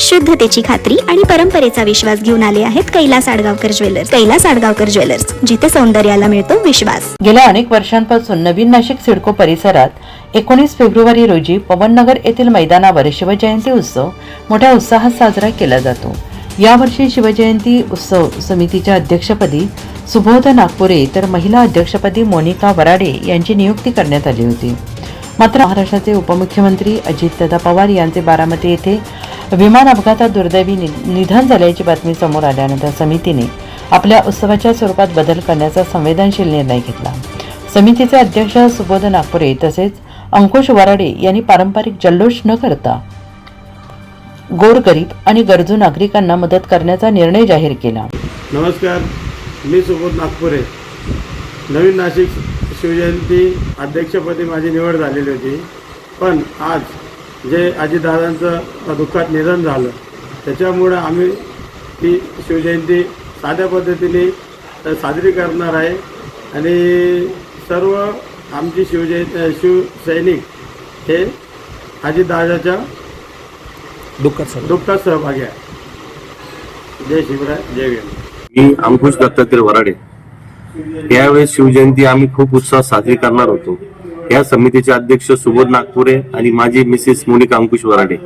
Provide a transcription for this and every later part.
शुद्धतेची खात्री आणि परंपरेचा विश्वास घेऊन आले आहेत कैलास आडगावकर ज्वेलर्स. कैलास आडगावकर ज्वेलर्स जिथे सौंदर्याला मिळतो विश्वास. गेल्या अनेक वर्षांपासून नवीन नाशिक सिडको परिसरात एकोणीस फेब्रुवारी रोजी पवननगर येथील मैदानावर शिवजयंती उत्सव मोठ्या उत्साहात साजरा केला जातो. यावर्षी शिवजयंती उत्सव समितीच्या अध्यक्षपदी सुबोध नागपुरे तर महिला अध्यक्षपदी मोनिका वराडे यांची नियुक्ती करण्यात आली होती. मात्र महाराष्ट्राचे उपमुख्यमंत्री अजितदादा पवार यांचे बारामती येथे विमान अपघातात दुर्दैवी नि- निधन झाल्याची बातमी समोर आल्यानंतर समितीने आपल्या उत्सवाच्या स्वरूपात बदल करण्याचा संवेदनशील निर्णय घेतला. समितीचे अध्यक्ष सुबोध नागपुरे तसेच अंकुश वराडे यांनी पारंपरिक जल्लोष न करता गोरगरीब आणि गरजू नागरिकांना मदत करण्याचा निर्णय जाहीर केला. नमस्कार मी सुबोध नागपुरे. नवीन नाशिक शिवजयंती अध्यक्षपदी माझी निवड झालेली होती. पण आज जे अजितदादांचं दुःखात निधन झालं त्याच्यामुळं आम्ही ती शिवजयंती साध्या पद्धतीने साजरी करणार आहे. आणि सर्व आमची शिवजय शिवसैनिक हे अजितदादाच्या दुःखात सहभागी आहे जय शिवराय जय भीम. मी अंकुश दत्तात्रय वराडे. यावेळेस शिवजयंती आम्ही खूप उत्साहात साजरी करणार होतो. या समितीचे अध्यक्ष सुबोध नागपुरे आणि माझी मिसेस मोनिका अंकुश वराडे.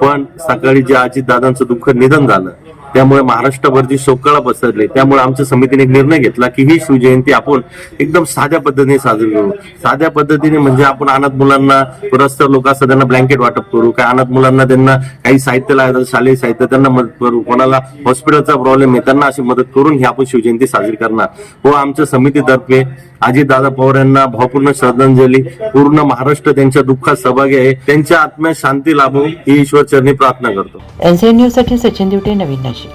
पण सकाळी जे अजितदादांचं दुःख निधन झालं त्यामुळे महाराष्ट्रभर जी शोकळा पसरली त्यामुळे आमच्या समितीने एक निर्णय घेतला की ही शिवजयंती आपण एकदम साध्या पद्धतीने साजरी करू. साध्या पद्धतीने म्हणजे आपण अनाथ मुलांना पुरस्तर लोक असतात त्यांना ब्लँकेट वाटप करू. काय अनाथ मुलांना त्यांना काही साहित्य लागतात शालेय साहित्य त्यांना मदत करू. कोणाला हॉस्पिटलचा प्रॉब्लेम आहे त्यांना अशी मदत करून ही आपण शिवजयंती साजरी करणार. व आमच्या समितीतर्फे अजितदादा पवार यांना भावपूर्ण श्रद्धांजली. पूर्ण महाराष्ट्र त्यांच्या दुःखात सहभागी आहे. त्यांच्या आत्म्यात शांती लाभो ही ईश्वर चरणी प्रार्थना करतो. एनसीएन न्यूजसाठी सचिन दिवटे नवीन नाशिक.